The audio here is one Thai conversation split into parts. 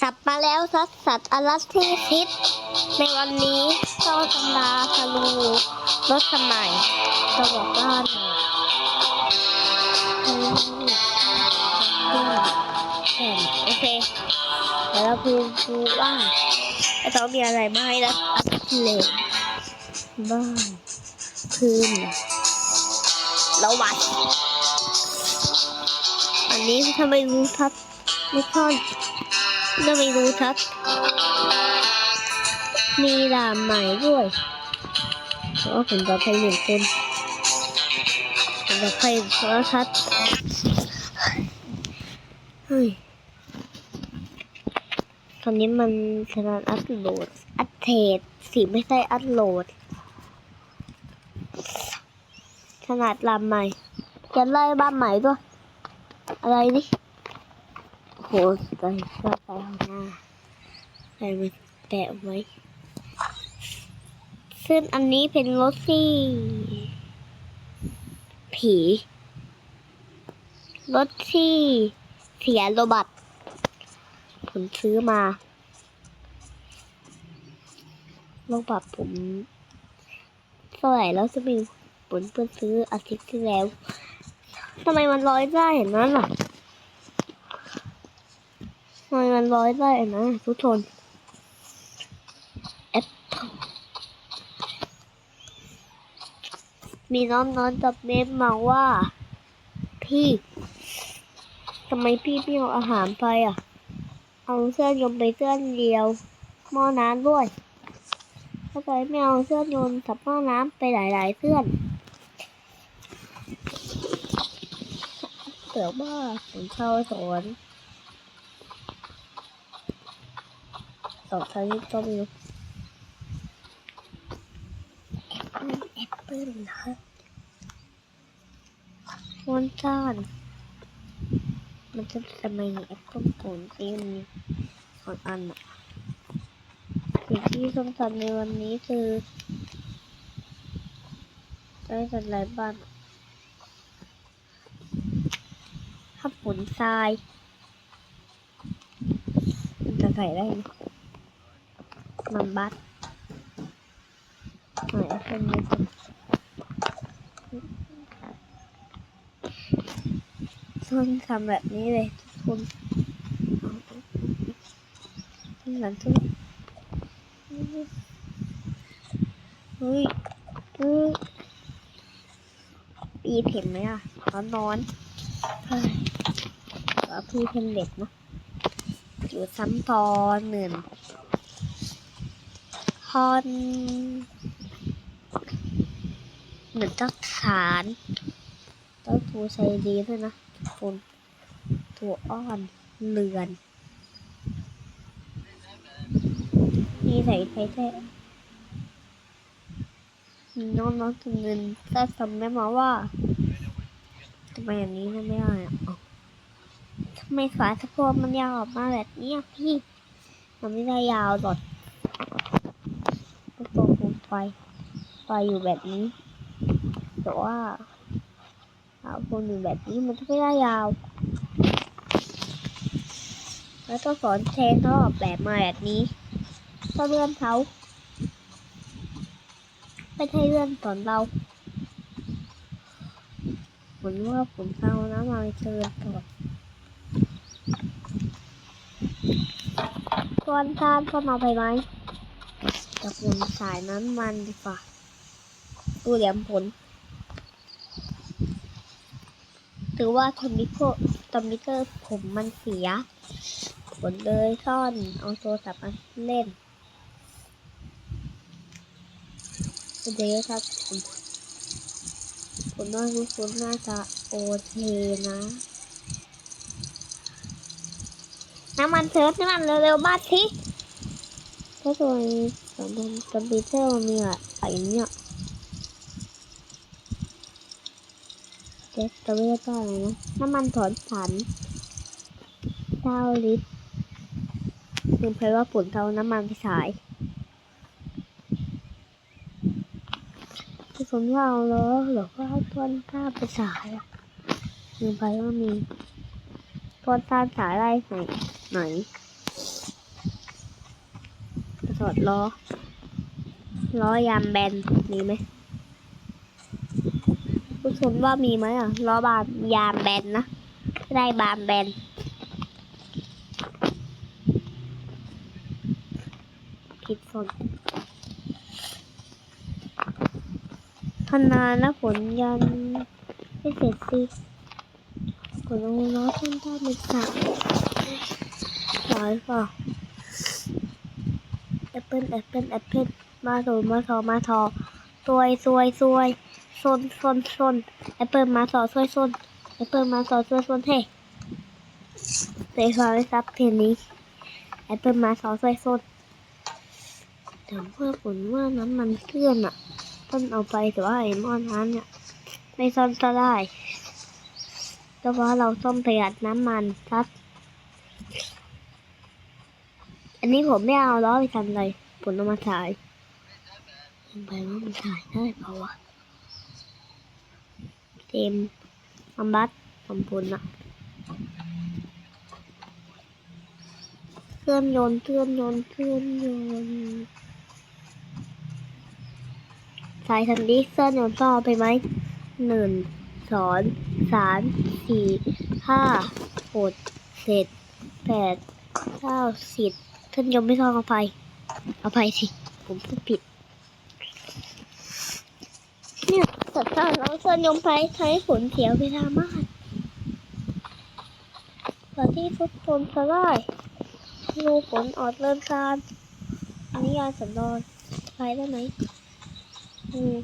สับมาแล้วสัตว์สัตว์อลัสที่พิษในวันนี้เจ้าตำราทะลูรถสมัยจะบอกว่าหน่อยอืมแผ่โอเคเดี๋ยวเราดูดูว่าไอ้ต้องมีอะไรมาให้แล้วอัพเลนบ้านพื้นแล้ววัดอันนี้ทำไมรู้ทัดไม่ค่อย ทำไมรู้ทัดมีดาบใหม่ด้วยเพราะผมจะไปหนึ่งคนผมจะไปโทรทัศน์เฮ้ยตอนนี้มันขนาดอัพโหลด อัพเทสสิไม่ใช่อัพโหลด ขนาดลำใหม่จะไล่บ้านใหม่ด้วย อะไรนี่ โหใส่เสื้อไปข้างหน้าใส่มันแปะไว้ ซึ่งอันนี้เป็นรถที่ผี รถที่เสียโรบัตผมซื้อมาโรบัตผมเท่าไหร่แล้วจะมีผลเพื่อนซื้ออาทิตย์ที่แล้วทำไมมันร้อยได้เห็นนั้นอะ มันร้อยได้นะทุกคนแอปมีน้องๆจับเมฟมาว่า พี่ทำไมพี่ไม่เอาอาหารไปอะ เอาเสื้อยนไปเสื้อเดียวหม้อน้ำด้วยถ้าไปไม่เอาเสื้อยนกับหม้อน้ำไปหลายๆเสื้อเดี๋ยวว่าผมเข้าสวน องครั้งนี้ก็มีแอปเปิ้ลนะวันจ้านมันจะทำไมแอปเปิ้ลผลที่มันมีสองอันอะสิ่งที่ต้องทำในวันนี้คือได้จัดอะไรบ้างถ้าผลทราย มันจะใส่ได้ไหม มันบัดหน่อยเป็นไม่เป็นต้นทำแบบนี้เลยทุกคนหลังทุกเฮ้ยเฮ้ยปีเห็นไหมอะตอนนอนเฮ้ยว่พี่เป็นเด็กเนาะอยู่ซ้ำตอนหนึ่ง ฮอนเหมือนต้องฐานต้องตัวใช้ดีด้วยนะทุกคนตัวอ้อนเลือนมีใส่ไทยแท้น้องๆตัวเงินถ้าจำได้มาว่าทำไมอย่างนี้มันไม่ได้อะทำไมฝาสะโพกมันยาวออกมาแบบนี้พี่มันไม่ได้ยาวหรอก ไฟไฟอยู่แบบนี้ แต่ว่าเอาพวกอยู่แบบนี้มันจะไม่ได้ยาว แล้วก็สอนเทนเขาออกแบบมาแบบนี้ก็เลื่อนเขาไม่ใช่เลื่อนสอนเราผลว่าผมเอานะมาเชิญก่อนตอนทานก็มาไปไหม กับผลสายน้ำมันดีกว่าดูเหลี่ยมผลถือว่าทอมิโคทอมิเตอร์ผมมันเสียผลเลยซ่อนเอาโทรศัพท์มาเล่นเดี๋ยวครับผมผมว่าทุกคนน่าจะโอเคนะ น้ำมันเทิร์ฟน้ำมันเร็วๆบ้าทีถ้าตัว สำหรับคอมพิวเตอร์มันมีอะไรเนี่ยเจ๊ตัวเรียกว่าอะไรนะน้ำมันถอนสันเก้าลิตรคุณเพยว่าฝุ่นเท่าน้ำมันไปฉายที่ผมว่าเอาแล้วหรือว่าต้นข้าไปฉายอะคุณเพยว่ามีต้นต้านฉายได้ไหนไหน อดล้อ ล้อยามแบนมีไหมผู้ชมว่ามีไหมอะ ล้อบานยามแบนนะ ได้บานแบนผิดฝนพนาและผลยันไม่เสร็จสิผลลงล้อต้นได้เป็นสามร้อยเปล่าแอ เปิลแอปเปิลแอปเปิลมาโถมาทอมาทอซวยซวยซวยซนซนซนแอปเปิลมาสอซวยซนแอปเปิลมาสอซวยซนเฮ้เตะฟาไว้ซับเพลงนี้แอปเปิลมาสอซวยซนแต่เพื่อผลว่าน้ำมันเคลื่อนอะต้นเอาไปแต่ว่าไอ้หม้อน้ำเนี่ยไม่ซ่อมก็ได้แต่ว่าเราซ่อมประหยัดน้ำมันครับ อันนี้ผมไม่เอาล้อไปทำอะไรผมเอามาถ่ายลงไปว่ามันถ่ายได้เปล่าวะเต็มอัมบัตทำผลอะเครื่องยนต์เครื่องยนต์เครื่องยนต์สายทันดีเซอร์นนต่อไปไหมหนึ่งสองสามสี่ห้าหกเจ็ดแปดเก้าสิบ ท่านยมไม่ต้องเอาไปเอาไปสิ ผมพูดผิด เนี่ยสัตว์ท่านเราเส้นยมไปใช้ผลเสียเวลามากกว่าที่ทุกคนจะได้ดูผลออดเริ่มการอันนี้ยาสันดอนไปได้ไหมอืม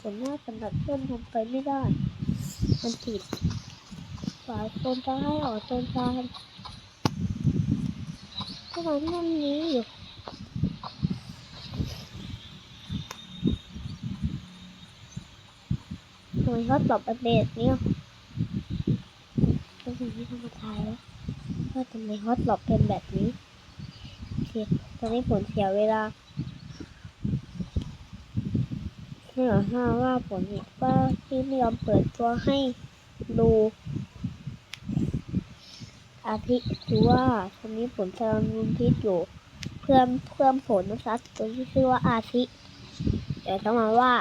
ผมว่าสำหรับเพื่อนทำไปไม่ได้ มันผิดฝ่ายคนจะให้ออกต้นทาง ก็มันนั่นนี้อยู่ทำไมเขาตอบอัปเดตเนี่ยก็คือที่ทำมาทายแล้วว่าทำไมฮอตหลบเป็นแบบนี้โอเคตอนนี้ผลเสียเวลาเนื่อห้าว่าผลอีกว่าที่ไม่ยอมเปิดตัวให้ดู อาทิหรือว่าตอนนี้ผลกำลังรุนพิษอยู่เพื่อเพิ่มผลนะคะตัวที่ชื่อว่าอาทิเดี๋ยวต้องมาว่า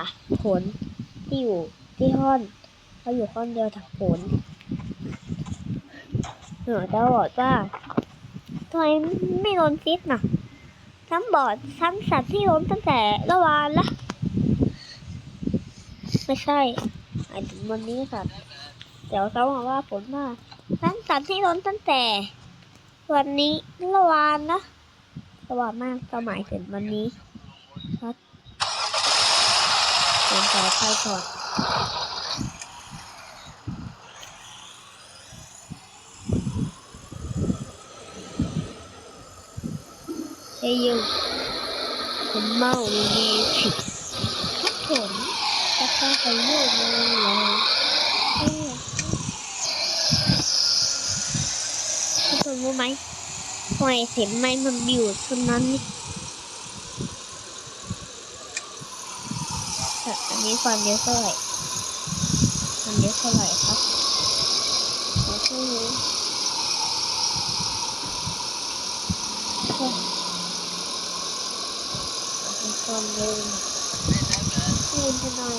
ผลที่อยู่ที่ห้อนเขาอยู่ห้อนเดียวจากผลเออจะบอกว่าทำไมไม่โดนฟิตน่ะทั้งบอดทั้งสัตว์ที่ล้มตั้งแต่ระวานละไม่ใช่หมายถึงวันนี้ค่ะ เดี๋ยวเขาบอกว่าผลว่าทั้งสัตว์ที่ล้นตั้งแต่ วันนี้เมื่อวานนะสว่างมากก็หมายถึงวันนี้ครับเดี๋ยวขอไปก่อนเฮ้ยยูผมเมาดีผิดครับผมจะเข้าไปเรื่อยเลยเออทุกคน รู้ไหมทำไมเสียงไม้มันบิวเท่านั้นนี่แต่อันนี้ความเยอะเท่าไหร่ความเยอะเท่าไหร่ครับขอแค่นี้โอ้ยเอาความเร็วหน่อยคูณให้หน่อย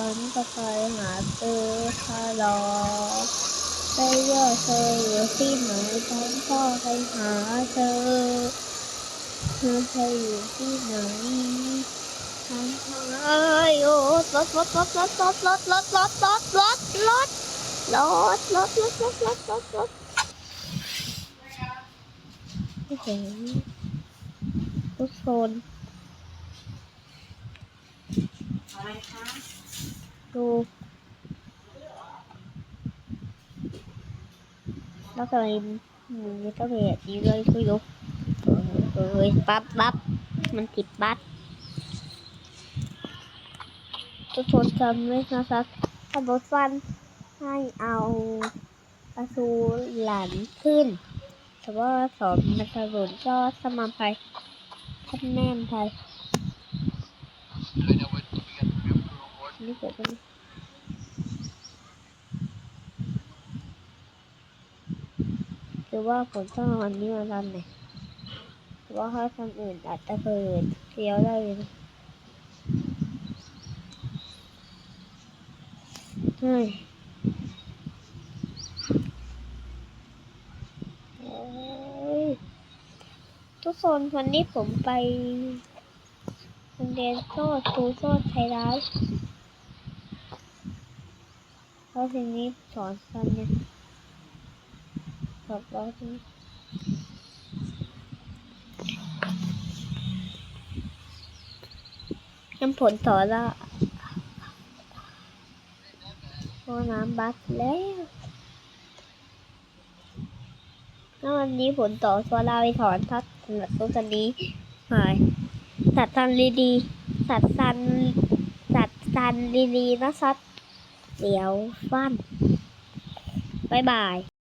ฉันจะไปหาเธอคาร์ลอไปเย่อเธออยู่ที่ไหนฉันก็ไปหาเธอเธอเธออยู่ที่ไหนฉันเอ้ยโอ้รถรถรถรถรถรถรถรถรถรถรถรถรถรถรถรถรถรถโอ้โหรถโซนองเป็นแบบนี้เลยไรู้เอ ดู nó rồi mình có thể chỉ rơi tôi dục rồi bắp bắp mình thịt bắp tôi thốn thầm với nó sắp có bố phân hai ao a su làm khuyên แต่ว่าสอนมันสรุนก็สมานไปท่านแม่นไป นี่เกิดอะไรรือว่าผมต้องเอาอันนี้มาทำเนี่ยหรือว่าถ้าทำอื่นอาจจะเปิดเที่ยวได้เลยเฮ้ยทุกคนวันนี้ผมไปเรียนโซดครูโซดไทยร้ายแล้วทีนี้สอนกันเนี่ยแบบว่าที่น้ำผลสอนละโอ้น้ำบัสแล้วแล้ววันนี้ผลต่อสอนเราไปถอนทักสำหรับตัวกันนี้หายสัตว์สันดีๆสัตว์สันสัตว์สันดีๆนะสัตว์ เดี๋ยวฟันบ๊ายบาย